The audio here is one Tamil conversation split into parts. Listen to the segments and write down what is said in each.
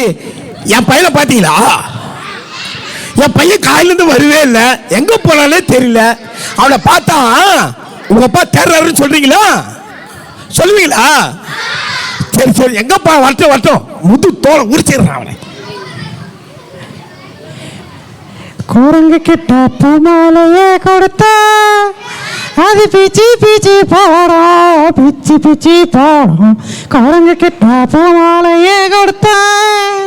தம்பி என் பையனை பார்த்தீங்களா? என் பையன் காலையிலேருந்து வருவே இல்லை. எங்கே போனாலே தெரியல. அவனை பார்த்தா உங்க அப்பா தேர்றாருன்னு சொல்றீங்களா? சொல்லுவீங்களா? சரி சரி. எங்கப்பா? வரட்டும் வரட்டும். முது தோலை உரிச்சிடுறான் அவனை. குரங்கு கிட்ட பூமாலையே கொடுத்தா அது பிச்சு பிச்சு போடும் பிச்சு பிச்சு போடும் குரங்கு கிட்ட பூமாலையே கொடுத்தேன்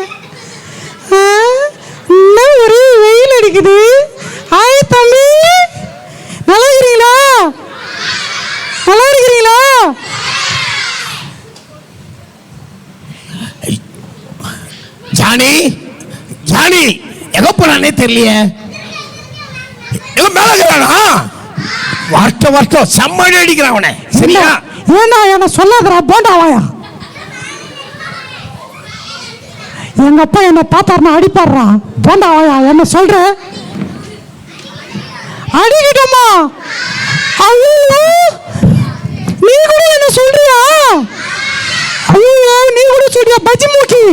ஆ, இன்னும் ஒரு வெயில் அடிக்குது. ஆய் தம்பி. நல்லா இருக்கிறீங்களா? நல்லா இருக்கிறீங்களா? ஜானி ஜானி எங்க போனானே தெரியல எங்க மேல இருக்கிறானா வரட்டும் வரட்டும் செம்மடி அடிக்கிறான் அவனை. சரியா? ஏன்னா என்ன சொல்லாதடா போண்டாவாயா எங்க அப்பா என்ன பார்த்தாருன்னா அடிப்பாடுறா போண்டாவாயா என்ன சொல்ற? அடிக்கிட்டோமா? ஐயோ நீ கூட என்ன சொல்றியா? ஐயோ நீ கூட சொல்றியா பஜ்ஜி மூக்கி?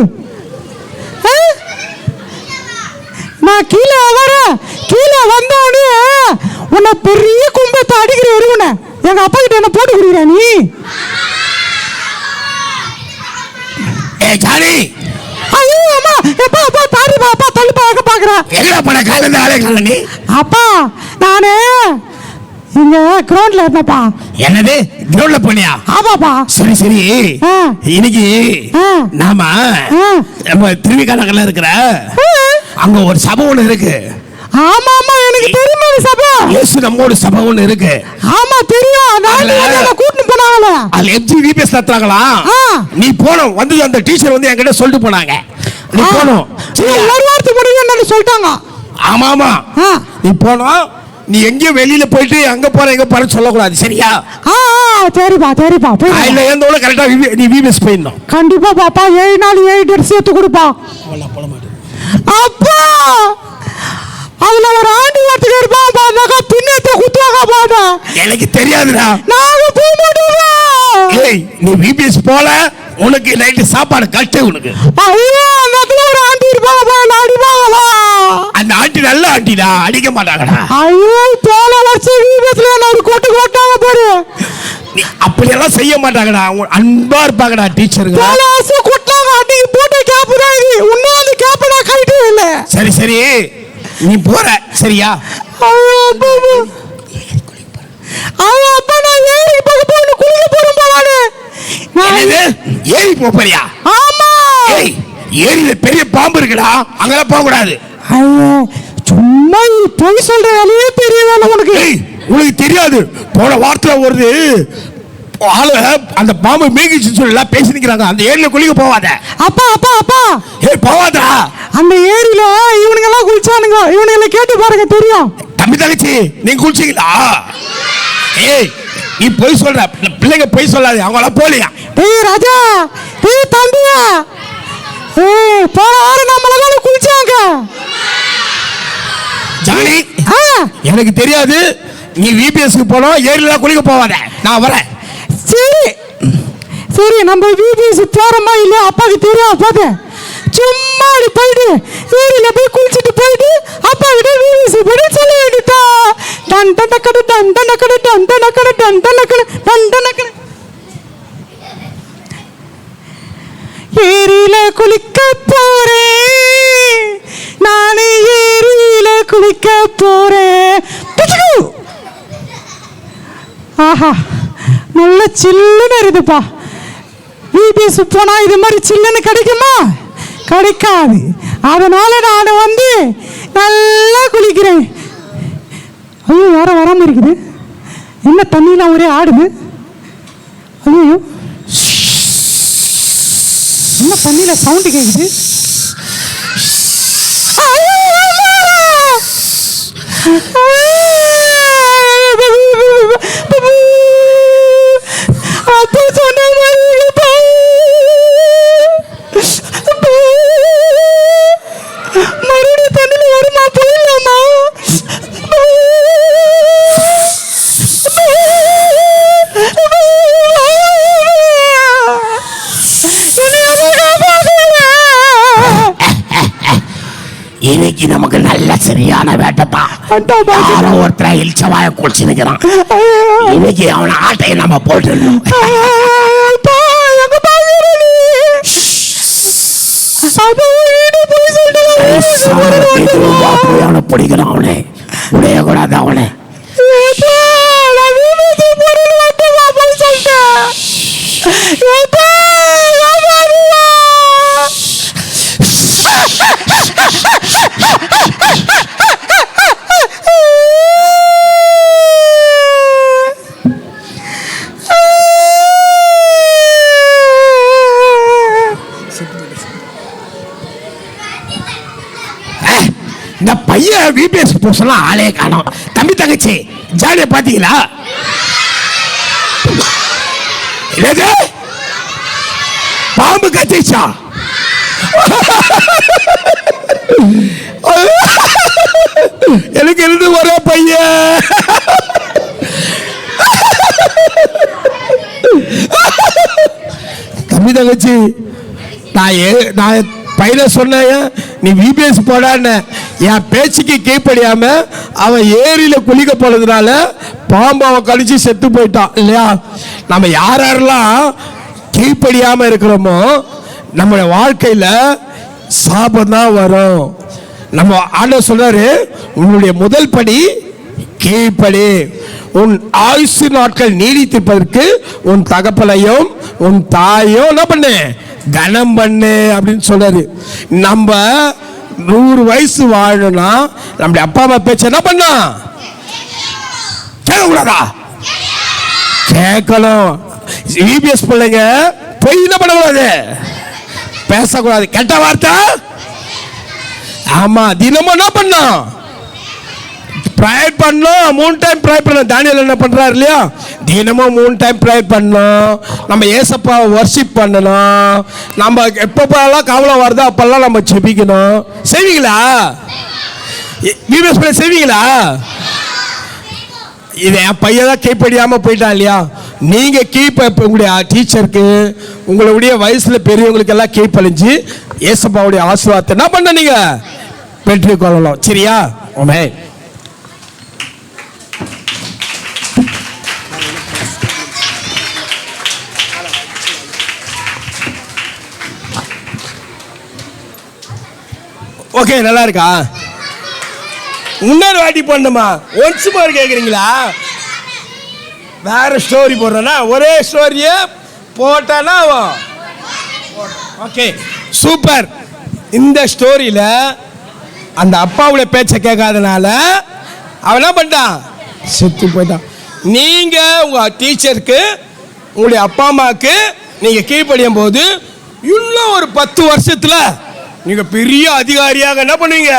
நான் கீழே வரேன் கீழே வந்தோடனே உன்னை பெரிய கும்பத்தை அடிக்கிற எருவனை எங்க அப்பா கிட்ட என்ன போட்டு குடிக்கிற நீ? ஏ ஜானி ஐயோ அம்மா எப்பா அப்பா தாரிப்பா அப்பா தள்ளுப்பா எங்க பாக்குற. எங்கடா போன? காலையில ஆளே காணோம் நீ. அப்பா நானு இங்க கிரவுண்ட்ல இருந்தப்பா என்னது? கிரவுண்ட்ல போனியா? ஆமாப்பா. சரி சரி. இன்னைக்கு. நாம. நம்ம திருவிக்கா நகர்ல இருக்கிற அங்க ஒரு சபை ஒண்ணு இருக்கு. ஆமா ஆமா எனக்கு தெரியுமா இந்த சபை. இயேசு நம்மோட சபை ஒண்ணு இருக்கு. ஆமா தெரியும். என்ன கூட்டிட்டு போனாங்களே அதுல எம்ஜி விபிஎஸ் நடத்துறாங்களா. நீ போனோம் வந்து அந்த டீச்சர் வந்து என்கிட்ட சொல்லிட்டு போனாங்க. நீ. போனோம் ஒரு வாரத்துக்கு முடியும் என்னன்னு சொல்லிட்டாங்க. ஆமா ஆமா. நீ போனோம் நீ எங்கேயும் வெளியில போயிட்டு அங்க போற எங்க போறேன்னு சொல்லக்கூடாது. சரியா? சரிப்பா சரிப்பா போய் அதுல இருந்தோட கரெக்டா நீ விபிஎஸ் போயிருந்தோம். கண்டிப்பா பாப்பா ஏழு நாள் ஏழு ட்ரெஸ் சேர்த்து கொடுப்பா. அப்பா! அதுல ஒரு ஆண்டி வார்த்தைக்கு இருப்பான் பாருங்க பின்னத்தை குத்துவாங்க பாருங்க எனக்கு தெரியாதுடா. நாங்க போக மாட்டோம் ஏய் நீ விபிஎஸ் போல உனக்கு நைட்டு சாப்பாடு கட்டு உனக்கு. ஐயோ அந்த ஒரு ஆண்டி இருப்பாங்க பாருங்க அடிப்பாங்களா? அந்த ஆண்டி நல்ல ஆண்டிடா அடிக்க மாட்டாங்கடா. ஐயோ போன வருஷம் என்ன ஒரு கொட்டு கொட்டாங்க பாரு நீ அப்படியெல்லாம் செய்ய மாட்டாங்கடா. அன்பா இருப்பாங்கடா டீச்சருங்க போன வருஷம் கொட்டாங்க அன்னைக்கு போட்ட கேப்பு தான் இது. இன்னும் அந்த கேப்பை நான் கழட்டவே இல்லை. சரி சரி. நீ போற. சரியா? ஐயோ அப்பா நான் ஏரிக்கு பக்கம் போய் குளிக்க போறேன் போவானு என்னது? ஏரி போறியா? ஆமா. ஏய் ஏரியில பெரிய பாம்பு இருக்குடா. அங்கெல்லாம் போக கூடாது. சும்மா பொய் சொல்ற வேலையே பெரிய வேலை உனக்கு உனக்கு தெரியாது. போன வாரத்துல ஆளு அந்த பாம்பு மீகிச்சு சொல்லல பேசி நிக்கிறாங்க. அந்த ஏரியில குளிக்க போவாத. அப்பா அப்பா அப்பா. ஏய் போவாதா அந்த ஏரியில இவனுங்க எல்லாம் குளிச்சானுங்க. இவனுங்களை கேட்டு பாருங்க தெரியும். தம்பி தங்கச்சி நீங்க குளிச்சீங்களா? ஏய் நீ பொய் சொல்ற. பிள்ளைங்க பொய் சொல்லாது. அவங்க எல்லாம் போலியா? டேய் ராஜா டேய் தம்பியா. ஏய் போன வாரம் நம்மள தானே குளிச்சாங்க. ஜானி ஆ. எனக்கு தெரியாது. நீ விபிஎஸ்க்கு போனோம் ஏரியில குளிக்க போவாத. நான் வரேன். சரி சரி நம்ம விபிஎஸ் போறோமா இல்லையா அப்பாவுக்கு தெரியாது பாத்து சும்மா அப்படி போயிட்டு ஏரியில போய் குளிச்சுட்டு போயிட்டு அப்பா கிட்ட விபிஎஸ் போய் சொல்ல வேண்டிட்டா டன் டன் டக்கடு டன் டன் நக்கடு டன் டன் டக்கடு டன் டன் டக்கடு டன் டன் டக்கடு ஏரியில குளிக்க போறேன் நானே ஏரியில குளிக்க போறேன் ஆஹா நல்ல சில்லுன்னு இருக்குதுப்பா பிபிஎஸ் போனா இது மாதிரி சில்லுன்னு கிடைக்குமா? கிடைக்காது. அதனால நான் வந்து நல்லா குளிக்கிறேன். ஐயோ வேற வராம இருக்குது. என்ன தண்ணிலாம் ஒரே ஆடுது? ஐயோ. என்ன தண்ணியில சவுண்டு கேட்குது ஐயோ, അത് ജനങ്ങളിൽ மறுபடி தண்ணில வருமா போயிடலாமா இன்னைக்கு நமக்கு நல்ல சரியான வேட்டப்பா யாரோ ஒருத்தர் எலிச்சவாய குளிச்சு நிக்கிறான் இன்னைக்கு அவன் ஆட்டையை நம்ம போட்டுடணும் அப்பா, அவனை பிடிக்கணும் அவனை பையன் போசலாம் ஆளே காணும். தம்பி தங்கச்சி ஜாலியா பாத்தீங்களா? என்னது? பாம்பு கத்திச்சா? எனக்கு இருந்து வர பையன்? தம்பி தங்கச்சி நான் நான் பையனை சொன்னேன் நீ விபிஎஸ் போடான்னு. என் பேச்சுக்கு கீழ்ப்படியாம அவன் ஏரியில குளிக்க போனதுனால பாம்பு அவன் கடிச்சு செத்து போயிட்டான் இல்லையா? நம்ம யார் யாரெல்லாம் கீழ்ப்படியாம இருக்கிறோமோ நம்ம வாழ்க்கையில சாபம் தான் வரும். நம்ம ஆண்டவர் சொல்றாரு உன்னுடைய முதல் படி கீழ்ப்படி. உன் ஆயுசு நாட்கள் நீடித்திருப்பதற்கு உன் தகப்பலையும் உன் தாயும் என்ன பண்ணு? கனம் பண்ணு அப்படின்னு சொல்றாரு. நம்ம நூறு வயசு வாழணும்னா நம்முடைய அப்பா அம்மா பேச்சு என்ன பண்ணா? கேட்கக்கூடாதா கேட்கணும். இபிஎஸ் பிள்ளைங்க பொய் என்ன பண்ணக்கூடாது? பேசக்கூடாது. கெட்ட வார்த்தை? ஆமா தினமும் என்ன பண்ணோம் ப்ரேயர் பண்ணோம் மூணு டைம் ப்ரேயர் பண்ணோம் தானியல் என்ன பண்ணுறாரு இல்லையா? தினமும் மூணு டைம் ப்ரேயர் பண்ணோம் நம்ம ஏசப்பாவை ஒர்ஷிப் பண்ணணும் நம்ம எப்பப்பெல்லாம் கவலை வருதோ அப்பெல்லாம் நம்ம செபிக்கணும் செய்வீங்களா? விபிஎஸ் செய்வீங்களா? இது என் பையன் தான் கீழ்ப்படியாம போயிட்டான் இல்லையா? நீங்கள் கீப் உங்களுடைய டீச்சருக்கு உங்களுடைய வயசில் பெரியவங்களுக்கெல்லாம் கீப்பழிஞ்சு கீழ்ப்பழிஞ்சு ஏசப்பாவுடைய ஆசீர்வாதத்தை என்ன பண்ண நீங்கள் பெற்றுக்கொள்ளலாம் சரியா? உமே ஓகே நல்லா இருக்கா? இன்னொரு வாட்டி பண்ணுமா ஒன்ஸ் மோர் கேட்குறீங்களா வேற ஸ்டோரி போடுறேன்னா ஒரே ஸ்டோரியே போட்டானா ஓகே சூப்பர் இந்த ஸ்டோரியில் அந்த அப்பாவுடைய பேச்சை கேட்காதனால அவன் என்ன பண்ணிட்டான்? செத்து போயிட்டான். நீங்கள் உங்கள் டீச்சருக்கு உங்களுடைய அப்பா அம்மாவுக்கு நீங்கள் கீழ்ப்படியும் போது இன்னும் ஒரு பத்து வருஷத்தில் நீங்கள் பெரிய அதிகாரியாக என்ன பண்ணுவீங்க?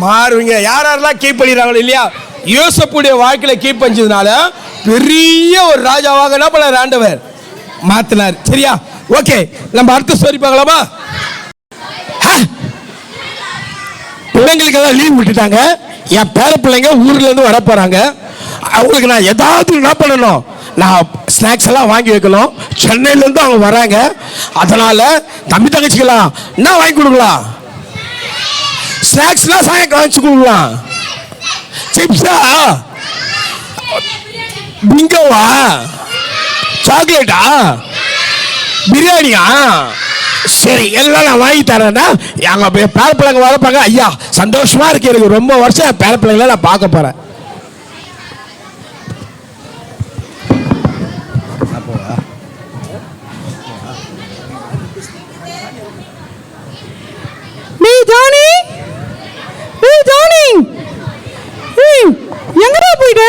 மாறுவீங்க. யார் யாரெல்லாம் கீப் பண்ணிடுறாங்களோ இல்லையா? யோசப்புடைய வாழ்க்கையில் கீப் பண்ணதுனால பெரிய ஒரு ராஜாவாக என்ன பண்ணார்? ஆண்டவர் மாத்தினார். சரியா? ஓகே. நம்ம அடுத்த ஸ்டோரி பார்க்கலாமா? ஹ! பிள்ளைங்களுக்கு எல்லாம் லீவ் விட்டுட்டாங்க. என் பேர பிள்ளைங்க ஊர்ல இருந்து வர போறாங்க அவங்களுக்கு நான் ஏதாவது என்ன பண்ணணும்? நான் ஸ்நாக்ஸ் எல்லாம் வாங்கி வைக்கணும். சென்னையிலேருந்து அவங்க வராங்க. அதனால் தம்பி தங்கச்சிக்கலாம் என்ன வாங்கி கொடுக்கலாம்? ஸ்நாக்ஸ்லாம் சாயங்காலம் வச்சு கொடுக்கலாம். சிப்ஸா பிங்கோவா சாக்லேட்டா பிரியாணியா சரி எல்லாம் நான் வாங்கி தரேன்னா எங்கள் பேர பிள்ளைங்க வரப்பாங்க ஐயா சந்தோஷமாக இருக்கு எனக்கு. ரொம்ப வருஷம் என் பேரப்பிள்ளைங்கள நான் பார்க்க போகிறேன் நீ ஜானி நீ ஜானி ஏய் எங்கடா போயிட்ட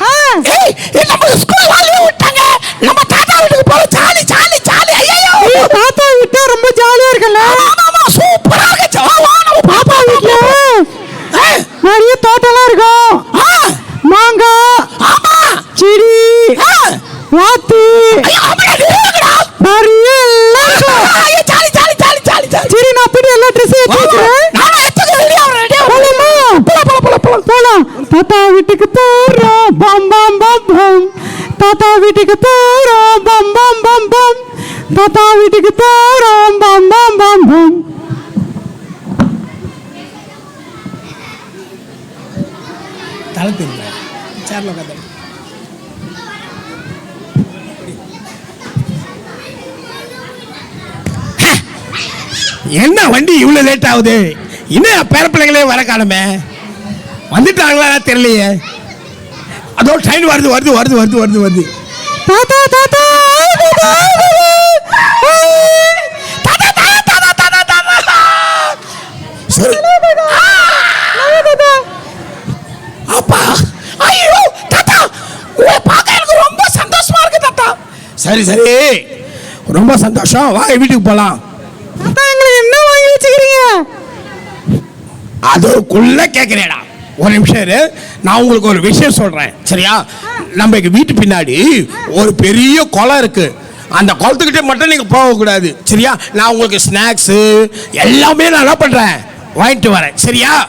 ஆ, ஏய் நம்ம ஸ்கூல் லீவ் விட்டாங்க நம்ம தாத்தா வீட்டுக்கு போற ஜாலி ஜாலி ஜாலி ஐயோ நீ தாத்தா விட்டா ரொம்ப ஜாலியா இருக்கல ஆமா சூப்பரா இருக்கு வா வா நம்ம பாப்பா வீட்ல நிறைய தோட்டம்லாம் இருக்கும் மாங்காய் ஆமா செடி வாத்து நிறைய எல்லாம் இருக்கும் ஐயோ jolly jolly jolly jolly jolly சரி நான் போய் எல்லா எடுத்து வச்சுக்கிறேன். போலாமா? தாத்தா வீட்டுக்கு போறோம் பம் பம் பம் பம். தாத்தா வீட்டுக்கு போறோம் பம் பம் பம் பம். தாத்தா வீட்டுக்கு போறோம் என்ன வண்டி இவ்வளவு லேட் ஆகுது இன்னும் பேர பிள்ளைங்களே வர காணுமே வந்துட்டாங்களா தெரியலையே அதோ ட்ரெயின் வருது வருது வருது வருது வருது வருது தாத்தா தாத்தா. அப்பா ஐயோ தாத்தா உங்களை பார்க்க எனக்கு ரொம்ப சந்தோஷமா இருக்கு தாத்தா சரி சரி ரொம்ப சந்தோஷம் வாங்க வீட்டுக்கு போலாம் எங்களுக்கு என்ன வாங்கி வச்சுக்கிறீங்க? அதுக்குள்ள கேட்கிறேடா ஒரு நிமிஷம் இரு. நான் உங்களுக்கு ஒரு விஷயம் சொல்றேன். சரியா? நம்ம எங்கள் வீட்டு பின்னாடி ஒரு பெரிய குளம் இருக்கு. அந்த குளத்துக்கிட்டே மட்டும் நீங்க போகக்கூடாது சரியா? நான் உங்களுக்கு ஸ்நாக்ஸ் எல்லாமே நான் என்ன பண்றேன்? வாங்கிட்டு வரேன். சரியா?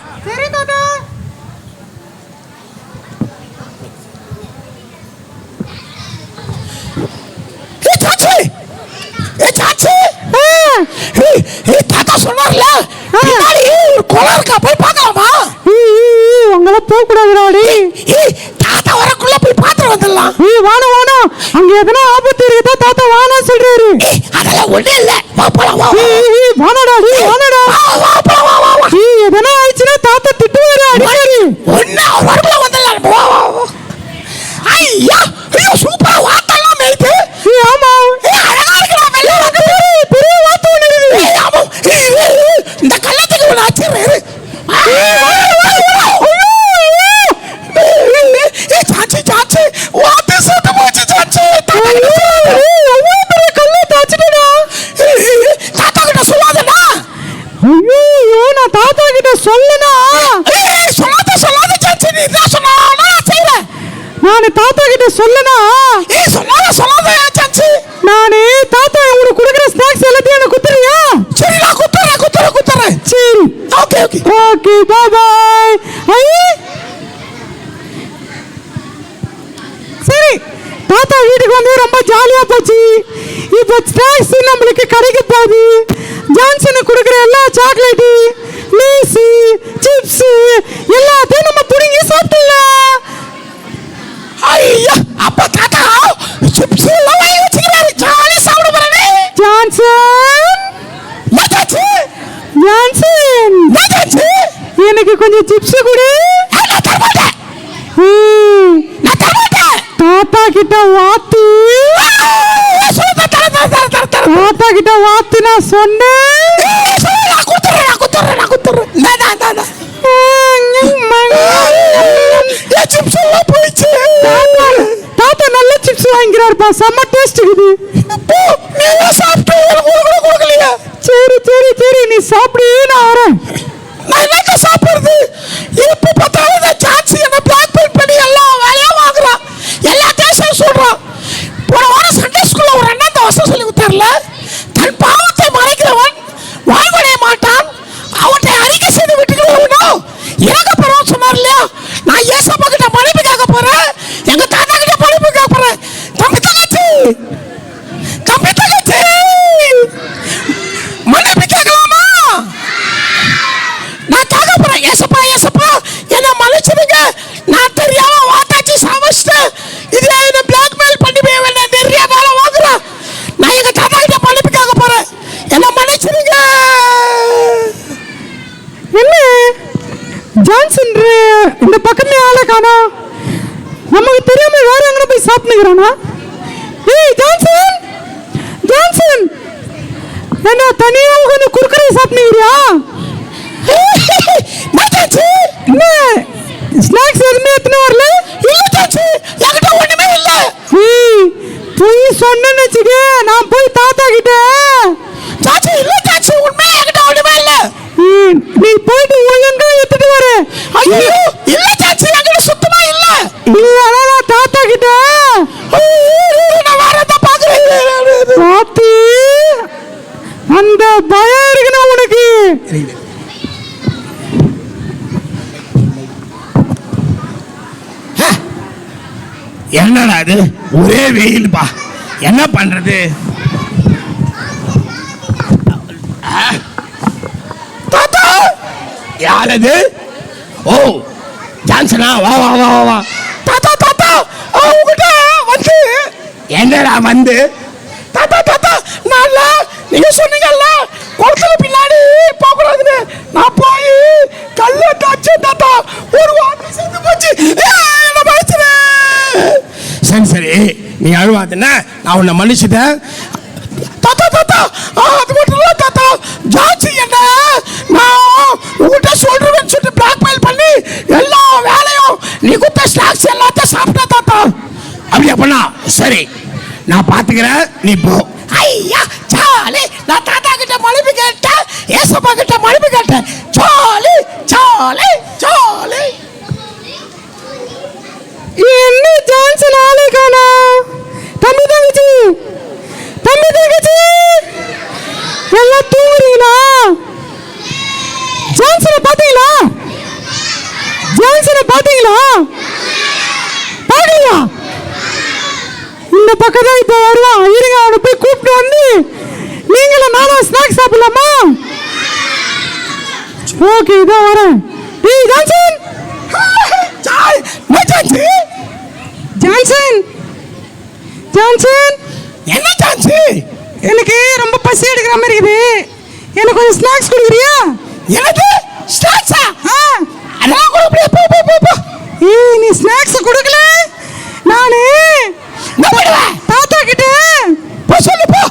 தாத்தா சொன்னார்ல பின்னாடி ஒரு குளம் இருக்கா போய் பார்க்கலாமா? உங்களை போக கூடாதுடாடி ஏய் தாத்தா வரக்குள்ள போய் பார்த்துட்டு வந்துடலாம். ஏய் வாணா வாணா அங்க எதனா ஆபத்து இருக்குதா தாத்தா வாணா சொல்றாரு. அதெல்லாம் ஒண்ணு இல்ல. வா போலாம் வா வாணாடா ஐயோ நான் தாத்தா கிட்ட சொல்லனா சொல்லாத சொல்லாத சாச்சி நீ தான் சொன்னா? நான் செய்றேன் நான் தாத்தா கிட்ட சொல்லனா? கொஞ்சம் சிப்ஸ் கொடு. நான் தாத்தா கிட்ட வாத்து. தாத்தா கிட்ட வாத்து நான் சொன்னேன். நான் குத்துறேன் நான் குத்துறேன் நான் சிப்ஸ் தாத்தா நல்ல சிப்ஸ் வாங்கிக்கிறாருப்பா. செம்ம டேஸ்ட் இருக்குது போ, நீ சாப்பிட்டு எனக்கு கூட கொடுக்கலையா சரி சரி சரி நீ சாப்பிடு நான் வரேன் நான் என்னத்த சாப்பிடுறது எப்ப பார்த்தாலும் இந்த சான்ஸ் என்ன பிளாக்மெயில் பண்ணி எல்லா வேலையும் வாங்குறான் எல்லாத்தையும் செய்ய சொல்றான் போன வாரம் சண்டே ஸ்கூல்ல ஒரு அண்ணன் இந்த வருஷம் சொல்லி கொடுத்தாருல தன் பாவத்தை மறைக்கிறவன் வாழ்வடைய மாட்டான் அவற்றை அறிக்கை செய்து விட்டுக்கிறவனோ இறக்கப்படும் சொன்னார் இல்லையா நான் ஏசப்பா கிட்ட மன்னிப்பு கேட்க போறேன் எங்க தாத்தா கிட்ட மன்னிப்பு கேட்க போறேன் தம்பி தங்கச்சி தம்பி தங்கச்சி மன்னிப்பு கேட்கலாமா நான் கேட்க போறேன் ஏசப்பா ஏசப்பா என்ன மன்னிச்சிடுங்க நான் தெரியாம வாட்டாச்சி சமைச்சிட்டேன் இதுல என்ன பிளாக்மெயில் பண்ணி போய் என்ன நிறைய வேலை வாங்குறேன் நான் எங்க தாத்தா கிட்ட மன்னிப்பு கேட்க போறேன் என்ன மன்னிச்சிடுங்க என்ன ஜான்சன் ரே- இந்த பக்கமே ஆளை காணோம் நமக்கு தெரியாம வேற எங்க போய் ஏய் ஜான்சன்! ஜான்சன்! என்ன தனியா உட்காந்து குறுக்கரை சாப்பிட்டுக்கிறியா நட்டாச்சு என்ன? ஸ்நாக்ஸ் எதுவுமே எடுத்துன்னு வரல? இல்ல தாச்சு என்கிட்ட ஒண்ணுமே இல்ல! ஏய் சொன்னேன்னு வச்சுக்க நான் போய் தாத்தா கிட்ட. தாச்சு இல்ல யாரது ஓ ஜான்சனா வா வா வா வா வா. தாத்தா தாத்தா உங்ககிட்ட வந்து. என்னடா வந்து? தாத்தா தாத்தா நான் நீங்க சொன்னீங்கல்ல குளத்துல பின்னாடி போகக்கூடாதுன்னு. நான் போய் கல்ல தாச்சு தாத்தா ஒரு வாட்டி செத்து போச்சு. என்ன மனுஷனே சரி சரி. நீ அழுவாதுன்னா நான் உன்னை மன்னிச்சுட்டேன். தாத்தா தாத்தா அது மட்டும் இல்லை தாத்தா. ஜான் சரி நான் பாத்துக்கிறேன் நீ போ. ஐயா ஜாலி. நான் தாத்தா கிட்ட மன்னிப்பு கேட்டேன் ஏசப்பா கிட்ட மன்னிப்பு கேட்டேன். Jolly jolly jolly. என்ன ஜான்சன் ஆளே காணா? தம்பி தங்கச்சி தம்பி தங்கச்சி. எல்லாம் தூங்குறீங்களா? ஜான்சனை பாத்தீங்களா ஜான்சனை பாத்தீங்களா பாக்கலையா இந்த பக்கம் தான் இப்போ வருவான் இருங்க அவனை போய் கூப்பிட்டு வந்து நீங்களும் நானும் ஸ்நாக்ஸ் சாப்பிடலாமா? ஓகே இதான் வரேன். டேய் ஜான்சன்! ஜான்சன்? ஜான்சன்! என்ன ஜான்சி எனக்கு ரொம்ப பசி எடுக்கிற மாதிரி இருக்குது. எனக்கு கொஞ்சம் ஸ்நாக்ஸ் கொடுக்குறியா? எனக்கு ஸ்நாக்ஸா ஆ அதெல்லாம் கூட அப்படியே போ போ போ போ ஏய் நீ ஸ்நாக்ஸ் கொடுக்கல நானு என்ன பண்ணுவ தாத்தா கிட்ட போ சொல்லு போ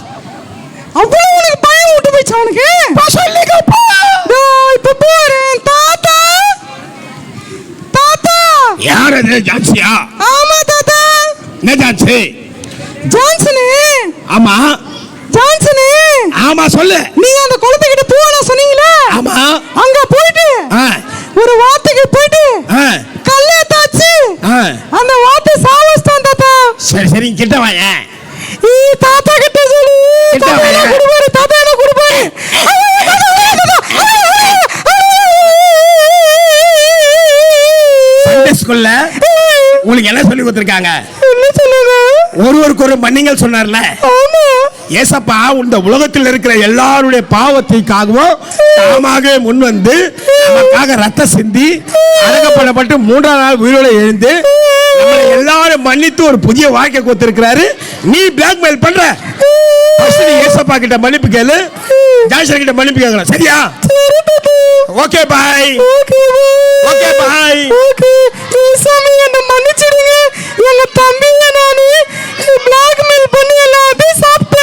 அவ்வளவு உனக்கு பயம் விட்டு போச்சு அவனுக்கு போ சொல்லுங்க போ இதோ இப்ப போறேன் தாத்தா தாத்தா யார் அது ஜான்சியா ஆமா தாத்தா. என்ன ஜான்சி ஜான்சனு. ஆமா. உங்களுக்கு என்ன சொல்லி கொடுத்துருக்காங்க? ஒருவருக்கு ஒரு மன்னிங்கள் சொன்னார்ல. ஏசப்பா இந்த உலகத்தில் இருக்கிற எல்லாருடைய பாவத்திற்காகவும் தாமாக முன் வந்து நமக்காக ரத்தம் சிந்தி அடக்கப்படப்பட்டு மூன்றாம் நாள் உயிரோட எழுந்து எல்லாரும் மன்னித்து ஒரு புதிய வாழ்க்கை கொடுத்திருக்கிறாரு. நீ பிளாக்மெயில் பண்ற. நீ ஏசப்பா கிட்ட மன்னிப்பு கேளு. ஜாய்சர் கிட்ட மன்னிப்பு கேட்கலாம் சரியா? Okay bye okay bye okay சாமி என்ன மன்னிச்சிடுங்க. எங்க தம்பிங்க நானு பிளாக்மெயில் பண்ணி எல்லாத்தையும் சாப்பிட்டு